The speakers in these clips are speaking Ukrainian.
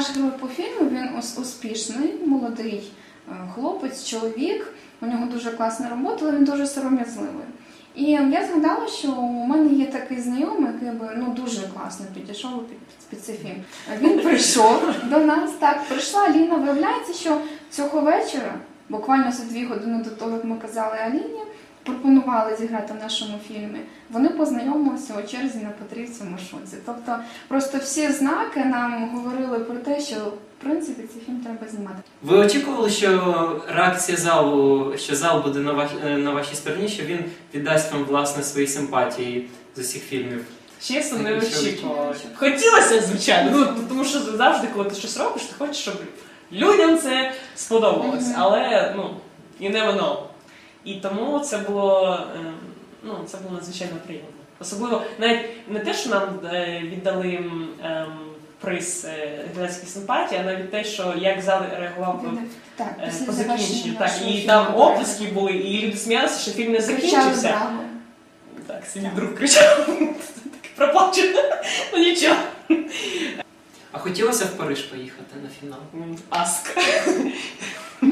фільму. Він успішний, молодий е, хлопець, чоловік. У нього дуже класна робота, але він дуже сором'язливий. І я згадала, що у мене є такий знайомий, який би ну дуже класно підійшов під, під цей фільм. Він прийшов до нас, так прийшла Аліна. Виявляється, що цього вечора, буквально за дві години до того, як ми казали Аліні, пропонували зіграти в нашому фільмі. Вони познайомилися у черзі на Петрівці в маршрутці. Тобто, просто всі знаки нам говорили про те, що в принципі цей фільм треба знімати. Ви очікували, що реакція залу, що зал буде на, ваш, е, на вашій стороні, що він віддасть вам власне свої симпатії з усіх фільмів? Чесно, не очікувала? Хотілося, звичайно. Ну, тому що завжди, коли ти щось робиш, ти хочеш, щоб людям це сподобалось. Але ну, і не воно. І тому це було, е, ну, це було надзвичайно приємно. Особливо навіть не те, що нам е, віддали ем, приз е, глядацької симпатії, а навіть те, що як зал реагував Так, е, по закінченню. Так, і там оплески були, і люди сміялися, що фільм не закінчився. Так, свій друг кричав. Так проплачено. Ну нічого. А хотілося в Париж поїхати на фінал? Аск.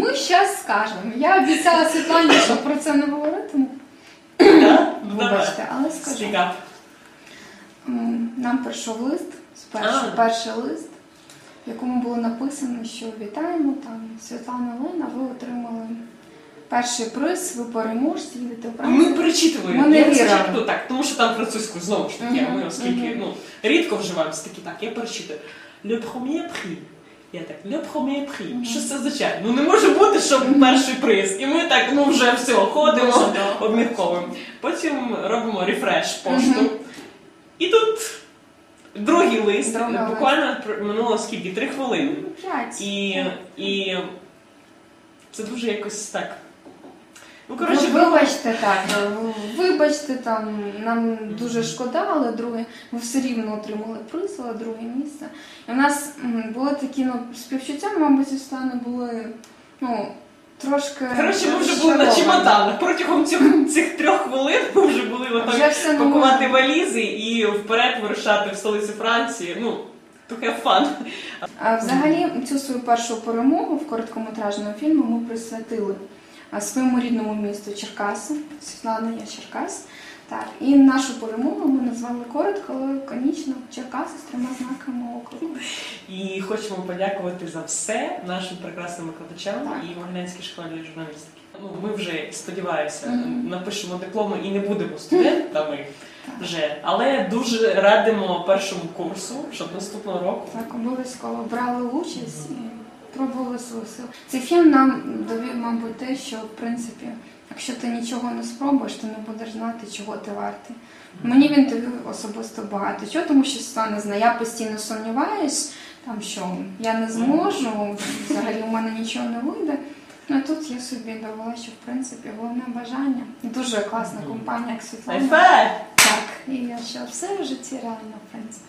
Ми щас скажемо. Я обіцяла Світлані, що про це не говоритиму. Вибачте, але скажу. Нам прийшов лист, перший, перший лист, в якому було написано, що вітаємо там Світлана Лена, ви отримали перший приз, ви переможці, їдете в Ми Францію. Ми не Я спочатку так, тому що там французькою знову ж таки, а ми Мгм, оскільки мгм. ну, рідко вживаємося такі, так, я перечитую. Le premier prix. Я так, le premier prix. Що це означає? Ну не може бути, що перший приз. І ми так, ну вже все, ходимо, обмірковуємо. Потім робимо рефреш пошту. І тут другий лист. Другий. Буквально минуло скільки? Три хвилини. Ну, П'ять. І, і це дуже якось так. Ну, Ну, коротше, вибачте так, е, вибачте, там нам дуже шкода, але друге, ми все рівно отримали приз, але друге місце. І в нас були такі ну, співчуття, мабуть, зі сторони були ну, трошки. коротше, ми вже були на чемоданах. Протягом цих, цих трьох хвилин ми вже були Вже готові пакувати валізи і вперед вирушати в столицю Франції. Ну, to have fun. А взагалі цю свою першу перемогу в короткометражному фільмі ми присвятили своєму рідному місту Черкаси. Світлана я Черкас. Так, і нашу перемогу ми назвали коротко, але лаконічно Черкаси з трьома знаками оклику. І хочемо подякувати за все нашим прекрасним викладачам Так. і Могилянській школі журналістики. Ну, ми вже сподіваюся, Мгм. напишемо дипломи і не будемо студентами вже, але дуже радимо першому курсу, щоб наступного року Так, обов'язково брали участь і пробували свою силу. Цей фільм нам довів, мабуть, те, що в принципі, якщо ти нічого не спробуєш, ти не будеш знати, чого ти вартий. Мені він довів особисто багато чого, тому що Світлана знає, я постійно сумніваюсь, там що я не зможу, взагалі у мене нічого не вийде. Ну тут я собі довела, що в принципі головне бажання. Дуже класна компанія, як Світлана. Так, і я що все в житті реально, в принципі.